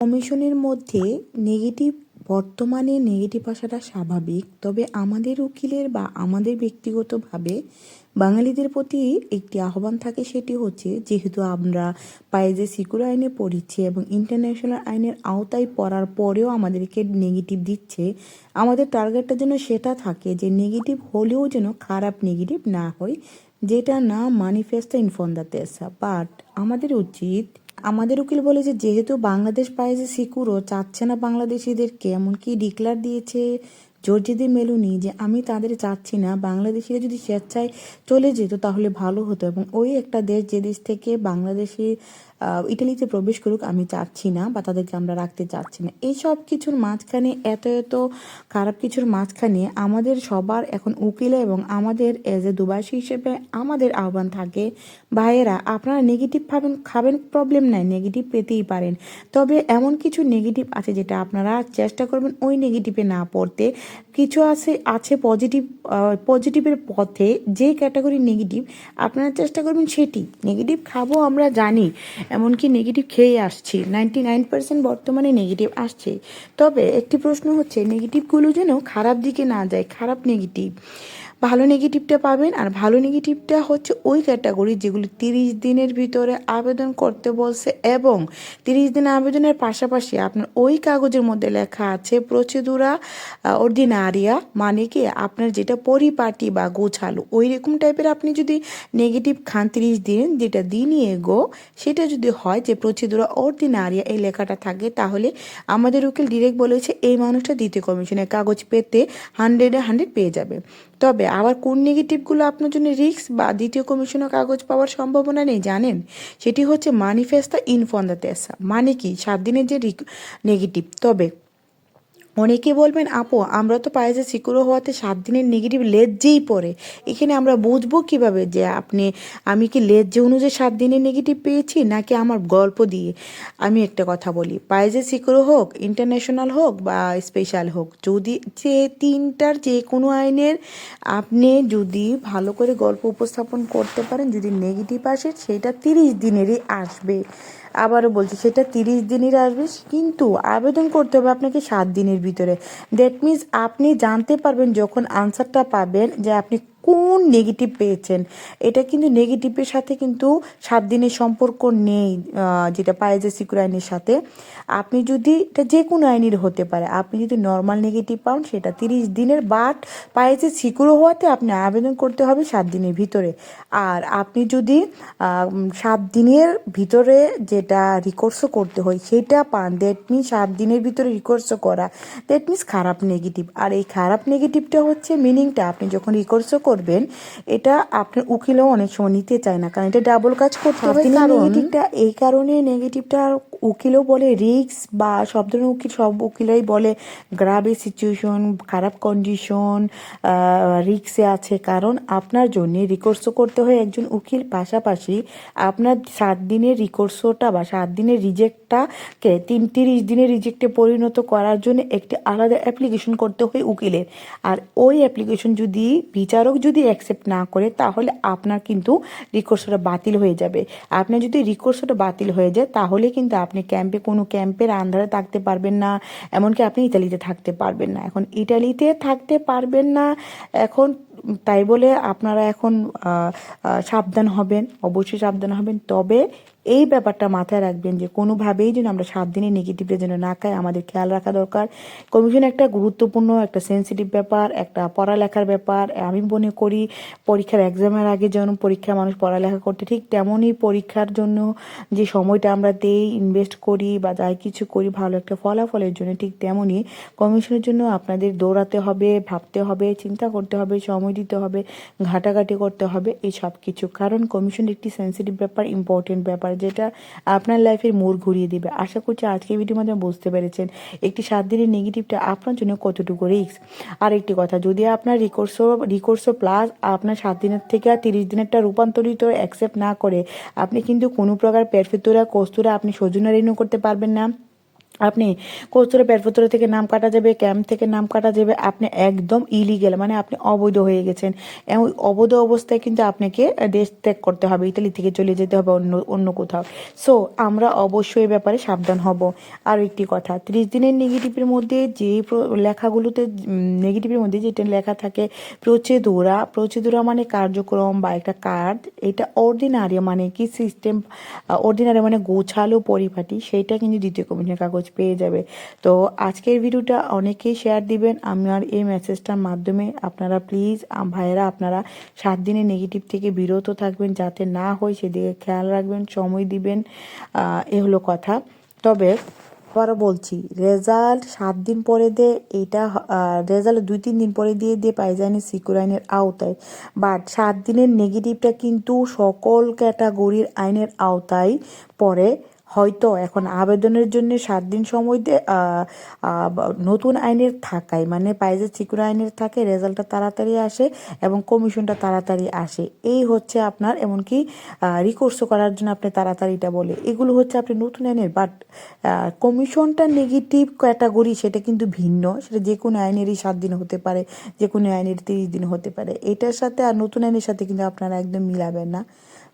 কমিশনের মধ্যে নেগেটিভ, বর্তমানে নেগেটিভ আসাটা স্বাভাবিক। তবে আমাদের উকিলের বা আমাদের ব্যক্তিগতভাবে বাঙালিদের প্রতি একটি আহ্বান থাকে সেটি হচ্ছে, যেহেতু আমরা পাইজে সিকিউর আইনে পড়িচ্ছি এবং ইন্টারন্যাশনাল আইনের আওতায় পড়ার পরেও আমাদেরকে নেগেটিভ দিচ্ছে, আমাদের টার্গেটটা যেন সেটা থাকে যে নেগেটিভ হলেও যেন খারাপ নেগেটিভ না হয়, যেটা না মানিফেস্টো ইনফর্ম দ্য তেসা বাট আমাদের উচিত আমাদের উকিল বলে যে, যেহেতু বাংলাদেশ প্রাইজে যে সিকিউরও চাচ্ছে না বাংলাদেশিদেরকে, এমনকি ডিক্লার দিয়েছে জর্জিদি মেলুনি যে, আমি তাদের চাচ্ছি না। বাংলাদেশিরা যদি স্বেচ্ছায় চলে যেত তাহলে ভালো হতো। এবং ওই একটা দেশ যে দেশ থেকে বাংলাদেশি ইটালিতে প্রবেশ করুক, আমি চাচ্ছি না বা তাদেরকে আমরা রাখতে চাচ্ছি না। এই সব কিছুর মাঝখানে, এত এত খারাপ কিছুর মাঝখানে আমাদের সবার এখন উকিলে এবং আমাদের এজ এ দুবাসী হিসেবে আমাদের আহ্বান থাকে, ভাইয়েরা, আপনারা নেগেটিভ ভাবেন, খাবেন প্রবলেম নাই নেগেটিভ পেতেই পারেন। তবে এমন কিছু নেগেটিভ আছে যেটা আপনারা চেষ্টা করবেন ওই নেগেটিভে না পড়তে। কিছু আছে আছে পজিটিভ পজিটিভের পথে যে ক্যাটাগরি নেগেটিভ আপনারা চেষ্টা করবেন সেটি। নেগেটিভ খাব আমরা জানি। এমনকি নেগেটিভ খেয়ে আসছি। নাইনটি নাইন পার্সেন্ট বর্তমানে নেগেটিভ আসছে। তবে একটি প্রশ্ন হচ্ছে নেগেটিভগুলো যেন খারাপ দিকে না যায়, খারাপ নেগেটিভ ভালো নেগেটিভটা পাবেন আর ভালো নেগেটিভটা হচ্ছে ওই ক্যাটাগরি যেগুলি তিরিশ দিনের ভিতরে আবেদন করতে বলছে এবং তিরিশ দিন আবেদনের পাশাপাশি আপনার ওই কাগজের মধ্যে লেখা আছে প্রচেদুরা অর্ডিনারিয়া মানে কি আপনার যেটা পরিপাটি বা গোছালো। ওই রকম টাইপের আপনি যদি নেগেটিভ খান তিরিশ দিন, যেটা দিনই এগো, সেটা যদি হয় যে প্রচেদুরা অর্ডিনারিয়া এই লেখাটা থাকে, তাহলে আমাদের উকিল ডিরেক্ট বলেছে, এই মানুষটা দ্বিতীয় কমিশনের কাগজ পেতে হান্ড্রেডে হান্ড্রেড পেয়ে যাবে। তবে আবার কোন নেগেটিভগুলো আপনার জন্য রিস্ক বা দ্বিতীয় কমিশনের কাগজ পাওয়ার সম্ভাবনা নেই, জানেন? সেটি হচ্ছে মানিফেস্তা ইনফন দ্য মানে কি? সাত দিনের যে রিক নেগেটিভ তবে অনেকে বলবেন, আপু, আমরা তো পাই যে সিকিউর হওয়াতে সাত দিনের নেগেটিভ লেজ্জেই পড়ে, এখানে আমরা বুঝব কীভাবে যে আপনি, আমি কি লেজ্জে অনুযায়ী সাত দিনের নেগেটিভ পেয়েছি নাকি আমার গল্প দিয়ে? আমি একটা কথা বলি পাইজে সিকিউর হোক ইন্টারন্যাশনাল হোক বা স্পেশাল হোক, যদি যে তিনটার যে কোনো আইনের আপনি যদি ভালো করে গল্প উপস্থাপন করতে পারেন, যদি নেগেটিভ আসে, সেটা তিরিশ দিনেরই আসবে। আবারও বলছি, সেটা তিরিশ দিনের আসবে কিন্তু আবেদন করতে হবে আপনাকে সাত দিনের ভিতরে। দ্যাট মিনস আপনি জানতে পারবেন যখন আনসারটা পাবেন যে আপনি কোন নেগেটিভ পেয়েছেন? এটা কিন্তু নেগেটিভের সাথে কিন্তু সাত দিনের সম্পর্ক নেই যেটা পায়েজে সিকুর আইনের সাথে। আপনি যদি এটা যে কোনো আইনের হতে পারে, আপনি যদি নর্মাল নেগেটিভ পান, সেটা তিরিশ দিনের বাট পায়েজে সিকিউর হওয়াতে আপনি আবেদন করতে হবে সাত দিনের ভিতরে। আর আপনি যদি সাত দিনের ভিতরে যেটা রিকোর্সও করতে হয়, সেটা পান দ্যাট মিনস সাত দিনের ভিতরে রিকোর্সও করা দ্যাট মিনস খারাপ নেগেটিভ আর এই খারাপ নেগেটিভটা হচ্ছে মিনিংটা আপনি যখন রিকোর্সও করবেন এটা আপনার উকিলও অনেক সময় নিতে চায় না কারণ এটা ডাবল কাজ করতে হবে। কারণ নেগেটিভটা এই কারণে নেগেটিভটা উকিলও বলে রিক্স বা সব ধরনের উকিল, সব উকিলাই বলে গ্রাভে সিচুয়েশন খারাপ কন্ডিশন রিক্সে আছে। কারণ আপনার জন্য রিকোর্সও করতে হয় একজন উকিল। পাশাপাশি আপনার সাত দিনের রিকোর্সটা বা সাত দিনের রিজেক্টটাকে তিন, তিরিশ দিনের রিজেক্টে পরিণত করার জন্য একটি আলাদা অ্যাপ্লিকেশন করতে হয় উকিলের। আর ওই অ্যাপ্লিকেশন যদি বিচারক যদি অ্যাকসেপ্ট না করে, তাহলে আপনার কিন্তু রিকোর্সটা বাতিল হয়ে যাবে। আপনার যদি রিকোর্সটা বাতিল হয়ে যায়, তাহলে কিন্তু আপনি ক্যাম্পে কোনো ক্যাম্পের আন্ধারে থাকতে পারবেন না, এমনকি আপনি ইতালিতে থাকতে পারবেন না। এখন ইটালিতে থাকতে পারবেন না, এখন তাই বলে আপনারা এখন সাবধান হবেন, অবশ্যই সাবধান হবেন। তবে এই ব্যাপারটা মাথায় রাখবেন যে কোনোভাবেই যেন আমরা সাত দিনের নেগেটিভটা যেন না খাই, আমাদের খেয়াল রাখা দরকার। কমিশন একটা গুরুত্বপূর্ণ, একটা সেন্সিটিভ ব্যাপার, একটা পড়ালেখার ব্যাপার। আমি মনে করি পরীক্ষার এক্সামের আগে যেমন পরীক্ষা মানুষ পড়ালেখা করতে, ঠিক তেমনই পরীক্ষার জন্য যে সময়টা আমরা দেই ইনভেস্ট করি বা যাই কিছু করি, ভালো একটা ফলাফলের জন্য ঠিক তেমনই কমিশনের জন্য আপনাদের দৌড়াতে হবে, ভাবতে হবে, চিন্তা করতে হবে, সময় দিতে হবে, ঘাটাঘাটি করতে হবে, এই সব কিছু কারণ কমিশন একটি সেন্সিটিভ ব্যাপার ইম্পর্টেন্ট ব্যাপার। যেটা আপনার লাইফের মোড় ঘুরিয়ে দেবে। আশা করছি আজকে ভিডিওর মাধ্যমে বুঝতে পেরেছেন। একটি সাত দিনের নেগেটিভটা আপনার জন্য কতটুকু রিক্স আর একটি কথা, যদি আপনার রিকোর্সো রিকোর্সো প্লাস আপনার সাত দিনের থেকে আর তিরিশ দিনেরটা রূপান্তরিত অ্যাকসেপ্ট না করে, আপনি কিন্তু কোনো প্রকার পেরফেতুরা কস্তুরা আপনি সৌজন্য রিনিউ করতে পারবেন না। আপনি কস্তুরে পেটপুত্র থেকে নাম কাটা যাবে, ক্যাম্প থেকে নাম কাটা যাবে, আপনি একদম ইলিগেল মানে আপনি অবৈধ হয়ে গেছেন। এবং অবৈধ অবস্থায় কিন্তু আপনাকে দেশ ত্যাগ করতে হবে, ইতালি থেকে চলে যেতে হবে অন্য অন্য কোথাও। সো আমরা অবশ্যই এ ব্যাপারে সাবধান হব। আর একটি কথা, ত্রিশ দিনের নেগেটিভের মধ্যে যে লেখাগুলোতে নেগেটিভের মধ্যে যেটা লেখা থাকে প্রচেদুরা প্রচেদুরা মানে কার্যক্রম বা একটা কার্ড এটা অর্ডিনারি মানে কি সিস্টেম অর্ডিনারি মানে গোছালো পরিপাটি সেইটা কিন্তু দ্বিতীয় কমিশনের কাগজ পেয়ে যাবে। তো আজকের ভিডিওটা অনেকেই শেয়ার দিবেন। আমার এই মেসেজটার মাধ্যমে আপনারা প্লিজ ভাইয়েরা আপনারা সাত দিনের নেগেটিভ থেকে বিরত থাকবেন, যাতে না হয় সেদিকে খেয়াল রাখবেন, সময় দিবেন। এ হলো কথা। তবে আবারও বলছি রেজাল্ট সাত দিন পরে দে, এটা রেজাল্ট দুই তিন দিন পরে দিয়ে দিয়ে পাই যায়নি সিকিউর আইনের আওতায়। বাট সাত দিনের নেগেটিভটা কিন্তু সকল ক্যাটাগরির আইনের আওতায় পড়ে। হয়তো এখন আবেদনের জন্য সাত দিন সময় নতুন আইনের থাকায় মানে পাইজে সিকিউর আইনের থাকে রেজাল্টটা তাড়াতাড়ি আসে এবং কমিশনটা তাড়াতাড়ি আসে। এই হচ্ছে আপনার এমনকি রিকোর্সও করার জন্য আপনি তাড়াতাড়িটা বলে। এগুলো হচ্ছে আপনি নতুন আইনের বাট কমিশনটা নেগেটিভ ক্যাটাগরি সেটা কিন্তু ভিন্ন। সেটা যে কোনো আইনেরই সাত দিন হতে পারে, যে কোনো আইনের তিরিশ দিন হতে পারে। এটার সাথে আর নতুন আইনের সাথে কিন্তু আপনারা একদম মিলাবেন না।